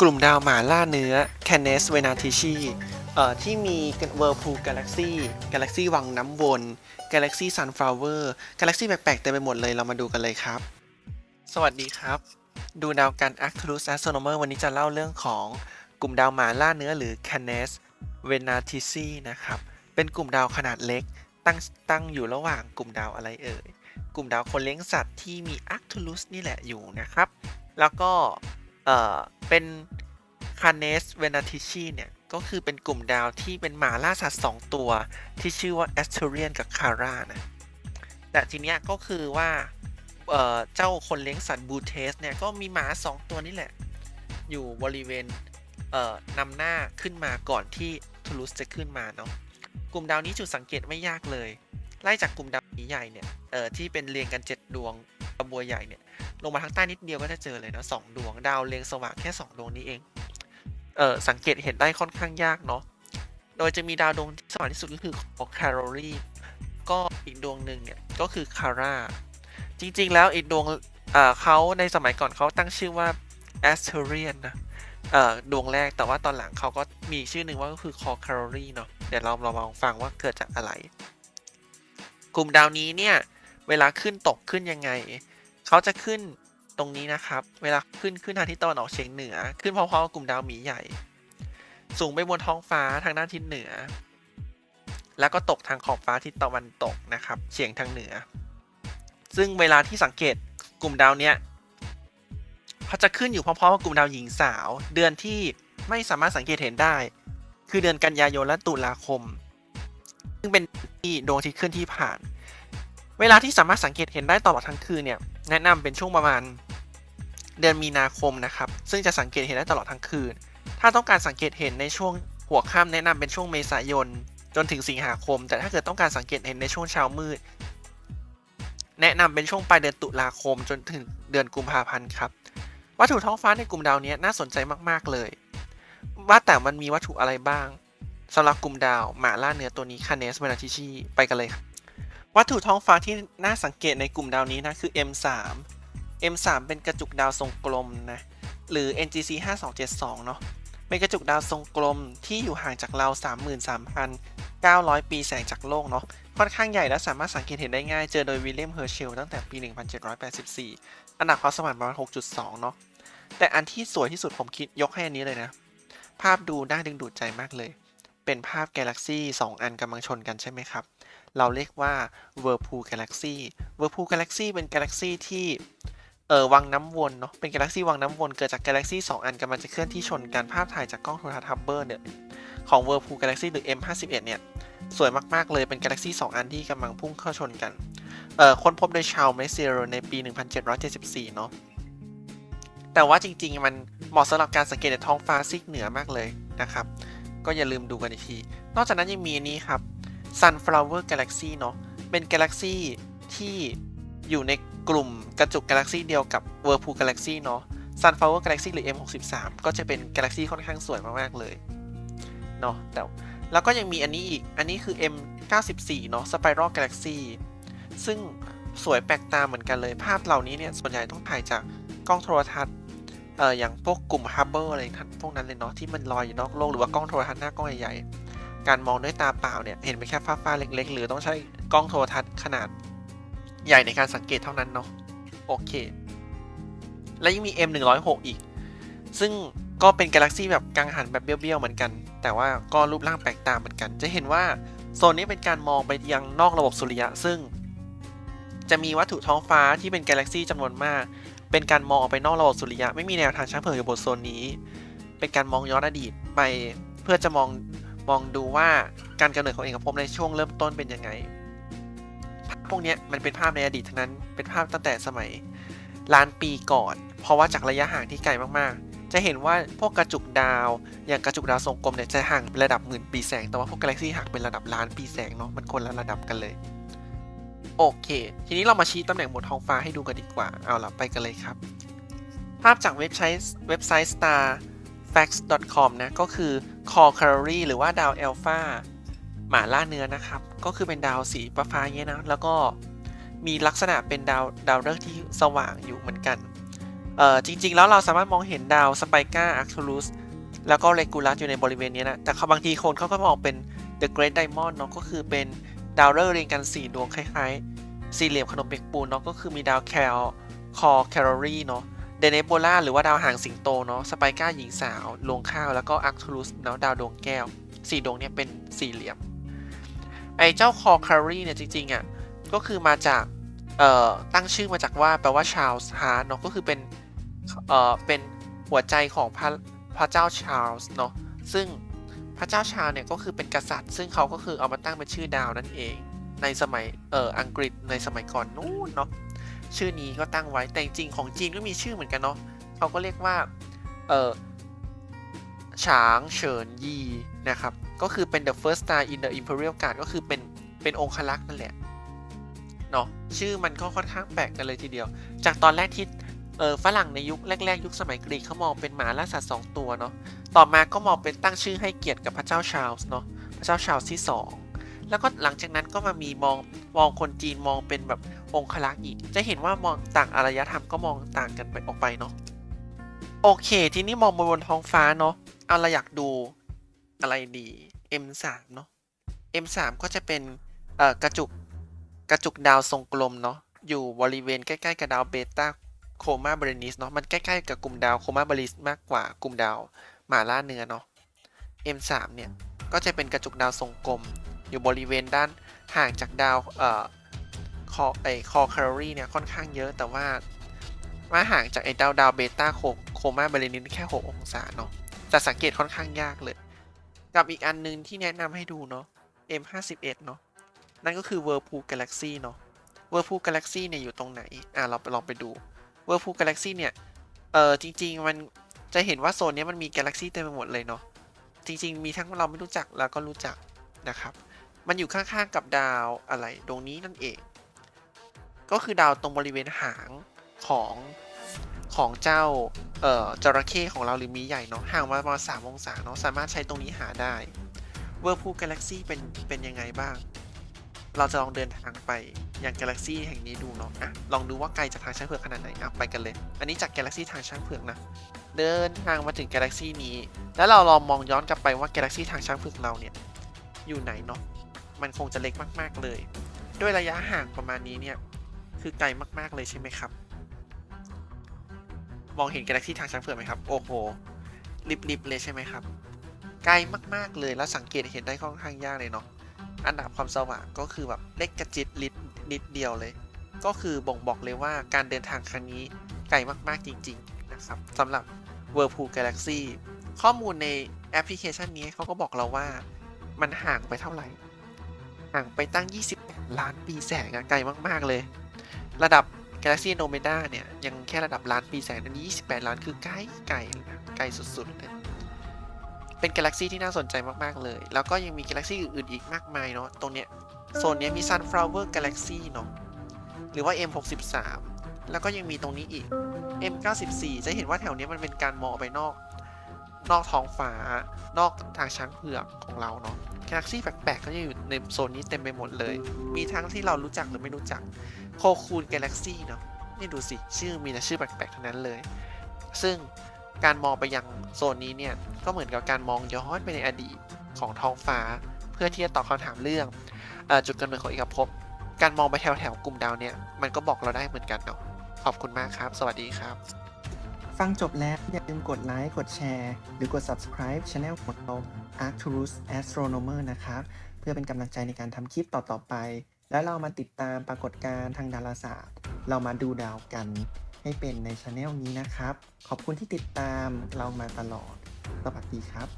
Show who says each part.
Speaker 1: กลุ่มดาวหมาล่าเนื้อ c a n e s v e n a t i c i เอ่อที่มี Whirlpool Galaxy Galaxy วังน้ำวน Galaxy Sunflower Galaxy แปลกๆเต็มไปหมดเลยเรามาดูกันเลยครับ สวัสดีครับ ดูดาวกัน Arcturus Astronomer วันนี้จะเล่าเรื่องของกลุ่มดาวหมาล่าเนื้อหรือ c a n e s v e n a t i c i นะครับ เป็นกลุ่มดาวขนาดเล็ก ตั้งตั้งอยู่ระหว่างกลุ่มดาวอะไรเอ่ย กลุ่มดาวคนเลี้ยงสัตว์ที่มี Arcturus นี่แหละอยู่นะครับ แล้วก็ เอ่อ เป็น c a n e s v e n a t i c i เนี่ยก็คือเป็นกลุ่มดาวที่เป็นหมาล่าสัตว์2ตัวที่ชื่อว่า Asturian กับ Kara นะแต่ทีเนี้ยก็คือว่าเอ่อเจ้าคนเลี้ยงสัตว์บูเทสเนี่ยก็มีหมา2ตัวนี่แหละ อยู่บริเวณเอ่อนำหน้าขึ้นมาก่อนที่ทูลุสจะขึ้นมาเนาะกลุ่มดาวนี้จุดสังเกตไม่ยากเลย ไล่จากกลุ่มดาวใหญ่เนี่ยเอ่อที่เป็นเรียงกัน7ดวงกระบวยใหญ่เนี่ย ลงมาทางใต้นิดเดียวก็จะเจอเลยเนาะสองดวงดาวเรียงสว่างแค่2ดวงนี้เอง เออสังเกตเห็นได้ค่อนข้างยากเนาะ โดยจะมีดาวดวงที่สว่างที่สุดก็คือของคาร์โรลีก็อีกดวงหนึ่งเนี่ยก็คือคาร่า จริงๆ แล้วอีกดวงเอ่อเขาในสมัยก่อนเขาตั้งชื่อว่าแอสเทเรียนนะเอ่อดวงแรกแต่ว่าตอนหลังเขาก็มีชื่อหนึ่งว่าก็คือคอคาร์โรลีเนาะเดี๋ยวเราเราลองฟังว่าเกิดจากอะไร กลุ่มดาวนี้เนี่ย เวลาขึ้นตกขึ้นยังไง เขาจะขึ้นตรงนี้นะครับ เวลาขึ้นขึ้นทางทิศตะวันออกเฉียงเหนือ ขึ้นพร้อมๆกับกลุ่มดาวหมีใหญ่ สูงไปบนท้องฟ้าทางด้านทิศเหนือ แล้วก็ตกทางขอบฟ้าทิศตะวันตกนะครับเฉียงทางเหนือ ซึ่งเวลาที่สังเกตกลุ่มดาวเนี้ยเขาจะขึ้นอยู่พร้อมๆกับกลุ่มดาวหญิงสาว เดือนที่ไม่สามารถสังเกตเห็นได้ คือเดือนกันยายนและตุลาคม ซึ่งเป็นที่ดวงอาทิตย์เคลื่อนที่ผ่าน เวลาที่สามารถสังเกตเห็นได้ตลอดทั้งคืนเนี่ย แนะนำเป็นช่วงประมาณเดือนมีนาคมนะครับ ซึ่งจะสังเกตเห็นได้ตลอดทั้งคืน ถ้าต้องการสังเกตเห็นในช่วงหัวค่ำแนะนำเป็นช่วงเมษายน จนถึงสิงหาคม แต่ถ้าเกิดต้องการสังเกตเห็นในช่วงเช้ามืด แนะนำเป็นช่วงปลายเดือนตุลาคม จนถึงเดือนกุมภาพันธ์ครับ วัตถุท้องฟ้าในกลุ่มดาวนี้น่าสนใจมาก ๆ เลย ว่าแต่มันมีวัตถุอะไรบ้างสำหรับกลุ่มดาวหมาล่าเนื้อตัวนี้คาเนสเวนาทิชีไปกันเลยครับ วัตถุท้องฟ้าที่น่าสังเกตในกลุ่มดาวนี้นะคือ M3 M3 เป็นกระจุกดาวทรงกลมนะ หรือ NGC 5272 เนาะเป็นกระจุกดาวทรงกลมที่อยู่ห่างจากเรา 33,900 ปีแสงจากโลกเนาะ ค่อนข้างใหญ่และสามารถสังเกตเห็นได้ง่าย เจอโดยวิลเลียม เฮอร์เชลตั้งแต่ปี 1784 อันดับความสว่างประมาณ 6.2 เนาะ แต่อันที่สวยที่สุดผมคิดยกให้อันนี้เลยนะ ภาพดูน่าดึงดูดใจมากเลย เป็นภาพกาแล็กซี่ 2 อันกำลังชนกันใช่ไหมครับ เราเรียกว่า Whirlpool Galaxy Whirlpool Galaxy เป็นกาแล็กซี่ที่เออวังน้ำวนเนาะเป็นกาแล็กซี่วังน้ำวนเกิดจากกาแล็กซี่2อันกำลังจะเคลื่อนที่ชนกันภาพถ่ายจากกล้องโทรทัศน์ฮับเบิลเนี่ยของ Whirlpool Galaxy หรือ M51 เนี่ยสวยมากๆเลยเป็นกาแล็กซี่2อันที่กำลังพุ่งเข้าชนกันเอ่อค้นพบโดยชาวเมสเซียในปี 1774 เนาะแต่ว่าจริงๆ มันเหมาะสำหรับการสังเกตในท้องฟ้าซีกเหนือมากเลยนะครับ ก็อย่าลืมดูกันอีกที นอกจากนั้นยังมีนนี้ครับ Sunflower Galaxy เนาะเป็นกาแล็กซี่ที่อยู่ในกลุ่มกระจุกกาแล็กซี่เดียวกับ Whirlpool Galaxy เนาะ Sunflower Galaxy หรือ M63 ก็จะเป็นกาแล็กซี่ค่อนข้างสวยมากๆเลยเนาะแต่แล้วก็ยังมีอันนี้อีก อันนี้คือ M94 เนาะ Spiral Galaxy ซึ่งสวยแปลกตาเหมือนกันเลย ภาพเหล่านี้เนี่ย ส่วนใหญ่ต้องถ่ายจากกล้องโทรทัศน์ เอ่อ อย่างพวกกลุ่ม Hubble อะไรทั้งพวกนั้นเลยเนาะ ที่มันลอยอยู่นอกโลก หรือว่ากล้องโทรทัศน์หน้ากล้องใหญ่ๆ การมองด้วยตาเปล่าเนี่ยเห็นเป็นแค่ฟ้าๆเล็ก ๆ หรือต้องใช้กล้องโทรทัศน์ขนาดใหญ่ในการสังเกตเท่านั้นเนาะโอเค และยังมี M106 อีก ซึ่งก็เป็นกาแล็กซี่แบบกังหันแบบเบี้ยวๆเหมือนกัน แต่ว่าก็รูปร่างแปลกตาเหมือนกัน จะเห็นว่าโซนนี้เป็นการมองไปยังนอกระบบสุริยะ ซึ่ง จะมีวัตถุท้องฟ้าที่เป็นกาแล็กซี่จำนวนมาก เป็นการมองออกไปนอกระบบสุริยะ ไม่มีแนวทางช้างเผือกอยู่บนโซนนี้ เป็นการมองย้อนอดีตไปเพื่อจะมอง มองดูว่าการกำเนิดของเอกภพในช่วงเริ่มต้นเป็นยังไงภาพพวกนี้มันเป็นภาพในอดีตทั้งนั้น เป็นภาพตั้งแต่สมัยล้านปีก่อน เพราะว่าจากระยะห่างที่ไกลมากๆ จะเห็นว่าพวกกระจุกดาว อย่างกระจุกดาวทรงกลมเนี่ยจะห่างระดับหมื่นปีแสง แต่ว่าพวกกาแล็กซี่ห่างเป็นระดับล้านปีแสงเนาะ มันคนละระดับกันเลย โอเค ทีนี้เรามาชี้ตำแหน่งบนท้องฟ้าให้ดูกันดีกว่า เอาล่ะไปกันเลยครับ ภาพจากเว็บไซต์เว็บไซต์ facts.com นะก็คือ Core Calorie หรือว่าดาว Alpha หมาล่าเนื้อนะครับ ก็คือเป็นดาวสีฟ้าๆอย่าเงี้ยนะแล้วก็มีลักษณะเป็นดาวดาวฤกษ์ที่สว่างอยู่เหมือนกันเอ่อจริง ๆ แล้วเราสามารถมองเห็นดาวสไปกาอาร์คทูลุสแล้วก็เรกูลัสอยู่ในบริเวณนี้นะแต่เขาบางทีคนเขาก็มองเป็น The Great Diamond เนาะก็คือเป็นดาวฤกษ์เรียงกัน 4 ดวงคล้ายๆ สี่เหลี่ยมขนมเปียกปูนเนาะก็คือมีดาวแคลคอแคลอรี่เนาะ เดเนโบล่าหรือว่าดาวหางสิงโตเนาะสไปก้าหญิงสาวลวงข้าวแล้วก็อาร์คทูลุสเนาะดาวดวงแก้วสี่ดวงเนี่ยเป็นสี่เหลี่ยม ไอเจ้าคอคลอรี่เนี่ยจริงๆอะก็คือมาจากเอ่อตั้งชื่อมาจากว่าแปลว่าชาลส์ฮาร์ดเนาะก็คือเป็นเอ่อเป็นหัวใจของพระพระเจ้าชาลส์เนาะซึ่งพระเจ้าชาล์เนี่ยก็คือเป็นกษัตริย์ ซึ่งเขาก็คือเอามาตั้งเป็นชื่อดาวนั่นเอง ในสมัยเอ่ออังกฤษในสมัยก่อนนู้นเนาะ ชื่อนี้ก็ตั้งไว้แต่จริงๆของจีนก็มีชื่อเหมือนกันเนาะเขาก็เรียกว่าเออฉางเฉินยีนะครับ ก็คือเป็น the first star in the imperial guard ก็คือเป็นเป็นองคลักษ์นั่นแหละเนาะชื่อมันก็ค่อนข้างแปลกกันเลยทีเดียว จากตอนแรกที่เออฝรั่งในยุคแรก ๆ ยุคสมัยกรีกเขามองเป็นหมาล่าสัตว์สองตัวเนาะต่อมาก็มองเป็นตั้งชื่อให้เกียรติกับพระเจ้าชาร์ลส์เนาะพระเจ้าชาร์ลส์ที่สอง แล้วก็หลังจากนั้นก็มามีมองมองคนจีนมองเป็นแบบองคลักษ์อีก จะเห็นว่ามองต่างอารยธรรมก็มองต่างกันไปออกไปเนาะโอเค ทีนี้มองบนท้องฟ้าเนาะเอาเราอยากดูอะไรดี M3 เนาะ M3 ก็จะเป็นเอ่อกระจุกกระจุกดาวทรงกลมเนาะอยู่บริเวณใกล้ๆกับดาวเบต้าโคมาเบรนิสเนาะมันใกล้ๆกับกลุ่มดาวโคมาเบรนิสมากกว่ากลุ่มดาวหมาล่าเนื้อเนาะ M3 เนี่ยก็จะเป็นกระจุกดาวทรงกลม อยู่บริเวณด้านห่างจากดาวเอ่อคอไอคอแคลอรี่เนี่ยค่อนข้างเยอะแต่ว่าว่าห่างจากไอดาวดาวเบต้าโคโคมาเบรนิสแค่ 6 องศาเนาะแต่สังเกตค่อนข้างยากเลย กับอีกอันนึงที่แนะนำให้ดูเนาะ M51 เนาะนั่นก็คือ Whirlpool Galaxy เนาะ Whirlpool Galaxy เนี่ยอยู่ตรงไหน อะเราไปลองไปดู Whirlpool Galaxy เนี่ย เออจริง ๆ มันจะเห็นว่าโซนเนี้ยมันมี Galaxy เต็มไปหมดเลยเนาะ จริง ๆ มีทั้งเราไม่รู้จักแล้วก็รู้จักนะครับ มันอยู่ข้างๆกับดาวอะไรตรงนี้นั่นเอง ก็คือดาวตรงบริเวณหางของของเจ้าเอ่อจระเข้ของเราหรือมีใหญ่เนาะห่างมาประมาณสามองศาเนาะสามารถใช้ตรงนี้หาได้เวอร์พูกาแล็กซี่เป็นเป็นยังไงบ้าง เราจะลองเดินทางไปยังกาแล็กซี่แห่งนี้ดูเนาะอะลองดูว่าไกลจากทางช้างเผือกขนาดไหนอะไปกันเลย อันนี้จากกาแล็กซี่ทางช้างเผือกนะเดินทางมาถึงกาแล็กซี่นี้ แล้วเราลองมองย้อนกลับไปว่ากาแล็กซี่ทางช้างเผือกเราเนี่ยอยู่ไหนเนาะ มันคงจะเล็กมาก ๆ เลย ด้วยระยะห่างประมาณนี้เนี่ย คือไกลมากๆเลยใช่ไหมครับ มองเห็นกาแล็กซี่ทางช้างเผือกไหมครับ โอ้โห ริบๆเลยใช่ไหมครับ ไกลมากๆเลย แล้วสังเกตเห็นได้ค่อนข้างยากเลยเนาะ อันดับความสว่างก็คือแบบเล็กกระจิตลิดนิดเดียวเลย ก็คือบ่งบอกเลยว่าการเดินทางครั้งนี้ไกลมากๆจริง ๆ นะครับสำหรับ Whirlpool Galaxy ข้อมูลในแอปพลิเคชันนี้เขาก็บอกเราว่ามันห่างไปเท่าไหร่ ห่างไปตั้ง 20 ล้านปีแสงอะไกลมากๆเลย ระดับ Galaxy Andromeda เนี่ย ยังแค่ระดับล้านปีแสงอันนี้ 28 ล้านคือไกลไกลไกลสุดๆเลยเป็นกาแล็กซี่ที่น่าสนใจมากๆเลย แล้วก็ยังมีกาแล็กซี่อื่นๆอีกมากมายเนาะตรงเนี้ยโซนเนี้ยมี Sunflower Galaxy เนาะหรือว่า M63 แล้วก็ยังมีตรงนี้อีก M94 จะเห็นว่าแถวเนี้ยมันเป็นการมองไปนอก นอกท้องฟ้านอกทางช้างเผือกของเราเนาะ กาแล็กซี่แปลกๆก็จะอยู่ในโซนนี้เต็มไปหมดเลย มีทั้งที่เรารู้จักหรือไม่รู้จัก โคคูนกาแล็กซี่เนาะ นี่ดูสิ ชื่อมีแต่ชื่อแปลกๆทั้งนั้นเลย ซึ่งการมองไปยังโซนนี้เนี่ย ก็เหมือนกับการมองย้อนไปในอดีตของท้องฟ้า เพื่อที่จะตอบคำถามเรื่องอจุดกำเนิดของเอกภพ การมองไปแถวๆกลุ่มดาวเนี่ย มันก็บอกเราได้เหมือนกันเนาะ ขอบคุณมากครับ สวัสดีครับ
Speaker 2: ฟังจบแล้ว อย่าลืมกดไลค์กดแชร์ หรือกด subscribe Channel ของเรา Arcturus Astronomer นะครับ เพื่อเป็นกำลังใจในการทำคลิปต่อ ๆ ไป แล้วเรามาติดตามปรากฏการณ์ทางดาราศาสตร์ เรามาดูดาวกัน ให้เป็นใน Channel นี้นะครับ ขอบคุณที่ติดตามเรามาตลอด สวัสดีครับ